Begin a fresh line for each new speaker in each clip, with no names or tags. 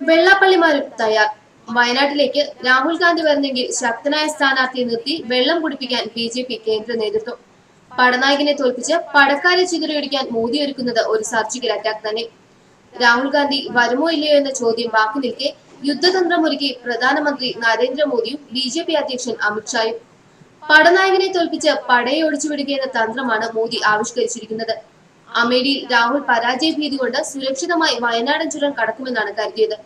വെള്ളാപ്പള്ളിമാരും തയ്യാർ വയനാട്ടിലേക്ക് രാഹുൽ ഗാന്ധി വരുന്നെങ്കിൽ ശക്തനായ സ്ഥാനാർത്ഥിയെ നിർത്തി വെള്ളം കുടിപ്പിക്കാൻ ബി ജെ പി കേന്ദ്ര നേതൃത്വം. പടനായകനെ തോൽപ്പിച്ച് പടക്കാരെ ചിതറിയൊടിക്കാൻ മോദി ഒരുക്കുന്നത് ഒരു സർജിക്കൽ അറ്റാക്ക് തന്നെ. രാഹുൽ ഗാന്ധി വരുമോ ഇല്ലയോ എന്ന ചോദ്യം ബാക്കി നിൽക്കെ യുദ്ധതന്ത്രമൊരുക്കി പ്രധാനമന്ത്രി നരേന്ദ്രമോദിയും ബി ജെ പി അധ്യക്ഷൻ അമിത്ഷായും പടനായകനെ തോൽപ്പിച്ച് പടയെ ഒടിച്ചുവിടുകയെന്ന തന്ത്രമാണ് മോദി ആവിഷ്കരിച്ചിരിക്കുന്നത്. അമേഠിയിൽ രാഹുൽ പരാജയ ഭീതി കൊണ്ട് സുരക്ഷിതമായി വയനാടൻ ചുരം കടക്കുമെന്നാണ് കരുതിയത്.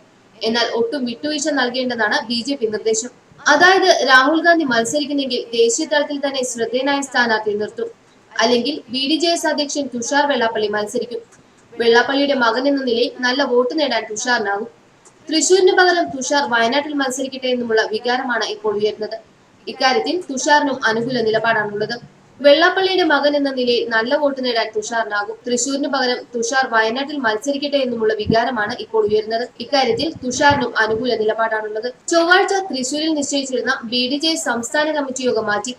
എന്നാൽ ഒട്ടും വിട്ടുവീഴ്ച നൽകേണ്ടെന്നാണ് ബി ജെ പി നിർദ്ദേശം. അതായത് രാഹുൽ ഗാന്ധി മത്സരിക്കുന്നെങ്കിൽ ദേശീയ തലത്തിൽ തന്നെ ശ്രദ്ധേയനായ സ്ഥാനാർത്ഥി നിർത്തും. അല്ലെങ്കിൽ ബി ഡി ജെ എസ് അധ്യക്ഷൻ തുഷാർ വെള്ളാപ്പള്ളി മത്സരിക്കും. വെള്ളാപ്പള്ളിയുടെ മകൻ എന്ന നിലയിൽ നല്ല വോട്ട് നേടാൻ തുഷാറിനാകും. തൃശൂരിന് പകരം തുഷാർ വയനാട്ടിൽ മത്സരിക്കട്ടെ എന്നുമുള്ള വികാരമാണ് ഇപ്പോൾ ഉയരുന്നത്. ഇക്കാര്യത്തിൽ തുഷാറിനും അനുകൂല നിലപാടാണുള്ളത്. വെള്ളാപ്പള്ളിയുടെ മകൻ എന്ന നിലയിൽ നല്ല വോട്ട് നേടാൻ തുഷാറിനാകും. തൃശൂരിന് പകരം തുഷാർ വയനാട്ടിൽ മത്സരിക്കട്ടെ എന്നുമുള്ള വികാരമാണ് ഇപ്പോൾ ഉയരുന്നത്. ഇക്കാര്യത്തിൽ തുഷാറിനും അനുകൂല നിലപാടാണുള്ളത്. ചൊവ്വാഴ്ച തൃശൂരിൽ നിശ്ചയിച്ചിരുന്ന ബി ഡി ജെ സംസ്ഥാന കമ്മിറ്റി യോഗം മാറ്റി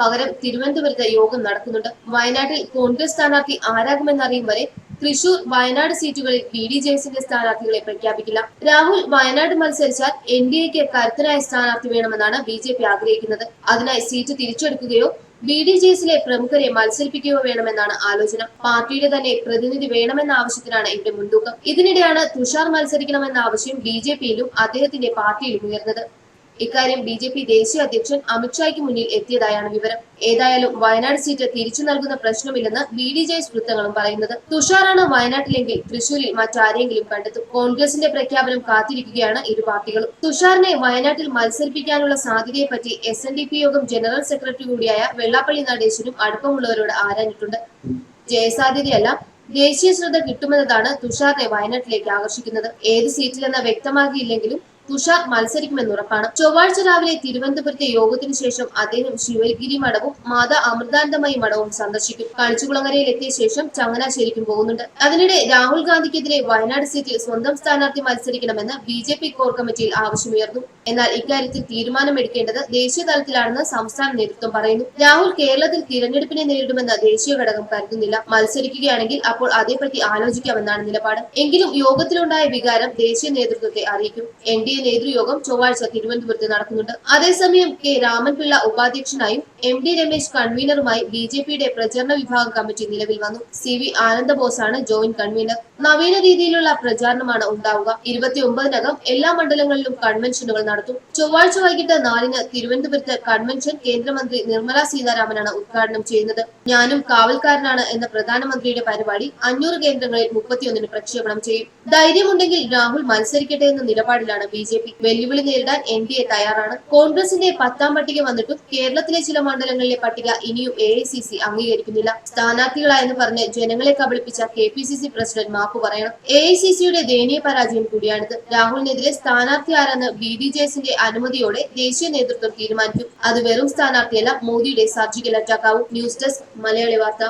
പകരം തിരുവനന്തപുരത്ത് യോഗം നടക്കുന്നുണ്ട്. വയനാട്ടിൽ കോൺഗ്രസ് സ്ഥാനാർത്ഥി ആരാകുമെന്നറിയും വരെ തൃശൂർ വയനാട് സീറ്റുകളിൽ ബി ഡി ജെ എസിന്റെ സ്ഥാനാർത്ഥികളെ പ്രഖ്യാപിക്കില്ല. രാഹുൽ വയനാട് മത്സരിച്ചാൽ എൻ ഡി എക്ക് കരുത്തനായ സ്ഥാനാർത്ഥി വേണമെന്നാണ് ബി ജെ പി ആഗ്രഹിക്കുന്നത്. അതിനായി സീറ്റ് തിരിച്ചെടുക്കുകയോ ബി ഡി ജെ എസിലെ പ്രമുഖരെ മത്സരിപ്പിക്കുക വേണമെന്നാണ് ആലോചന. പാർട്ടിയുടെ തന്നെ പ്രതിനിധി വേണമെന്ന ആവശ്യത്തിനാണ് ഇവിടെ മുൻതൂക്കം. ഇതിനിടെയാണ് തുഷാർ മത്സരിക്കണമെന്ന ആവശ്യം ബി ജെ പിയിലും അദ്ദേഹത്തിന്റെ പാർട്ടിയിലും ഉയർന്നത്. ഇക്കാര്യം ബി ജെ പി ദേശീയ അധ്യക്ഷൻ അമിത്ഷായ്ക്ക് മുന്നിൽ എത്തിയതായാണ് വിവരം. ഏതായാലും വയനാട് സീറ്റ് തിരിച്ചു നൽകുന്ന പ്രശ്നമില്ലെന്ന് ബി ഡി ജെ എസ് വൃത്തങ്ങളും പറയുന്നത്. തുഷാറാണ് വയനാട്ടിലെങ്കിൽ തൃശൂരിൽ മറ്റാരെങ്കിലും കണ്ടെത്തും. കോൺഗ്രസിന്റെ പ്രഖ്യാപനം കാത്തിരിക്കുകയാണ് ഇരു പാർട്ടികളും. തുഷാറിനെ വയനാട്ടിൽ മത്സരിപ്പിക്കാനുള്ള സാധ്യതയെപ്പറ്റി എസ് എൻ ഡി പി യോഗം ജനറൽ സെക്രട്ടറി കൂടിയായ വെള്ളാപ്പള്ളി നടേശനും അടുപ്പമുള്ളവരോട് ആരാഞ്ഞിട്ടുണ്ട്. ജയസാധ്യതയല്ല ദേശീയ ശ്രദ്ധ കിട്ടുമെന്നതാണ് തുഷാറിനെ വയനാട്ടിലേക്ക് ആകർഷിക്കുന്നത്. ഏത് സീറ്റിലെന്ന് വ്യക്തമാക്കിയില്ലെങ്കിലും തുഷാർ മത്സരിക്കുമെന്ന് ഉറപ്പാണ്. ചൊവ്വാഴ്ച രാവിലെ തിരുവനന്തപുരത്തെ യോഗത്തിനു ശേഷം അദ്ദേഹം ശിവഗിരി മഠവും മാതാ അമൃതാനന്ദമയി മഠവും സന്ദർശിക്കും. കളിച്ചുകുളങ്ങരയിൽ എത്തിയ ശേഷം ചങ്ങനാശ്ശേരിക്കും പോകുന്നുണ്ട്. അതിനിടെ രാഹുൽ ഗാന്ധിക്കെതിരെ വയനാട് സീറ്റിൽ സ്വന്തം സ്ഥാനാർത്ഥി മത്സരിക്കണമെന്ന് ബി ജെ പി കോർ കമ്മിറ്റിയിൽ ആവശ്യമുയർന്നു. എന്നാൽ ഇക്കാര്യത്തിൽ തീരുമാനമെടുക്കേണ്ടത് ദേശീയ തലത്തിലാണെന്ന് സംസ്ഥാന നേതൃത്വം പറയുന്നു. രാഹുൽ കേരളത്തിൽ തിരഞ്ഞെടുപ്പിനെ നേരിടുമെന്ന് ദേശീയ ഘടകം കരുതുന്നില്ല. മത്സരിക്കുകയാണെങ്കിൽ അപ്പോൾ അതേപറ്റി ആലോചിക്കാമെന്നാണ് നിലപാട്. എങ്കിലും യോഗത്തിലുണ്ടായ വികാരം ദേശീയ നേതൃത്വത്തെ അറിയിക്കും. എൻ ഡി എ നേതൃയോഗം ചൊവ്വാഴ്ച തിരുവനന്തപുരത്ത് നടക്കുന്നുണ്ട്. അതേസമയം കെ രാമൻപിള്ള ഉപാധ്യക്ഷനായും എം ഡി രമേശ് കൺവീനറുമായി ബി ജെ പിയുടെ പ്രചരണ വിഭാഗം കമ്മിറ്റി നിലവിൽ വന്നു. സി വി ആനന്ദബോസാണ് ജോയിന്റ് കൺവീനർ. നവീന രീതിയിലുള്ള പ്രചാരണമാണ് ഉണ്ടാവുക. ഇരുപത്തി ഒമ്പതിനകം എല്ലാ മണ്ഡലങ്ങളിലും കൺവെൻഷനുകൾ നടത്തും. ചൊവ്വാഴ്ച വൈകിട്ട് നാലിന് തിരുവനന്തപുരത്ത് കൺവെൻഷൻ കേന്ദ്രമന്ത്രി നിർമ്മല സീതാരാമനാണ് ഉദ്ഘാടനം ചെയ്യുന്നത്. ഞാനും കാവൽക്കാരനാണ് എന്ന പ്രധാനമന്ത്രിയുടെ പരിപാടി അഞ്ഞൂറ് കേന്ദ്രങ്ങളിൽ മുപ്പത്തിയൊന്നിന് പ്രക്ഷേപണം ചെയ്യും. ധൈര്യമുണ്ടെങ്കിൽ രാഹുൽ മത്സരിക്കട്ടെ എന്ന നിലപാടിലാണ് ബി ജെ പി വെല്ലുവിളി നേരിടാൻ എൻ ഡി എ തയ്യാറാണ്. കോൺഗ്രസിന്റെ പത്താം പട്ടിക വന്നിട്ടും കേരളത്തിലെ ചില മണ്ഡലങ്ങളിലെ പട്ടിക ഇനിയും എ ഐ സി സി അംഗീകരിക്കുന്നില്ല. സ്ഥാനാർത്ഥികളായെന്ന് പറഞ്ഞ് ജനങ്ങളെ കബളിപ്പിച്ച K P C C president മാപ്പ് പറയണം. എ ഐ സി സിയുടെ ദയനീയ പരാജയം കൂടിയാണിത്. രാഹുലിനെതിരെ സ്ഥാനാർത്ഥി ആരെന്ന് ബി ഡി ജെ എസിന്റെ അനുമതിയോടെ ദേശീയ നേതൃത്വം തീരുമാനിക്കും. അത് വെറും സ്ഥാനാർത്ഥിയല്ല മോദിയുടെ സർജിക്കൽ അറ്റാക്കാവും. ന്യൂസ് ഡെസ്ക് മലയാളി വാർത്ത.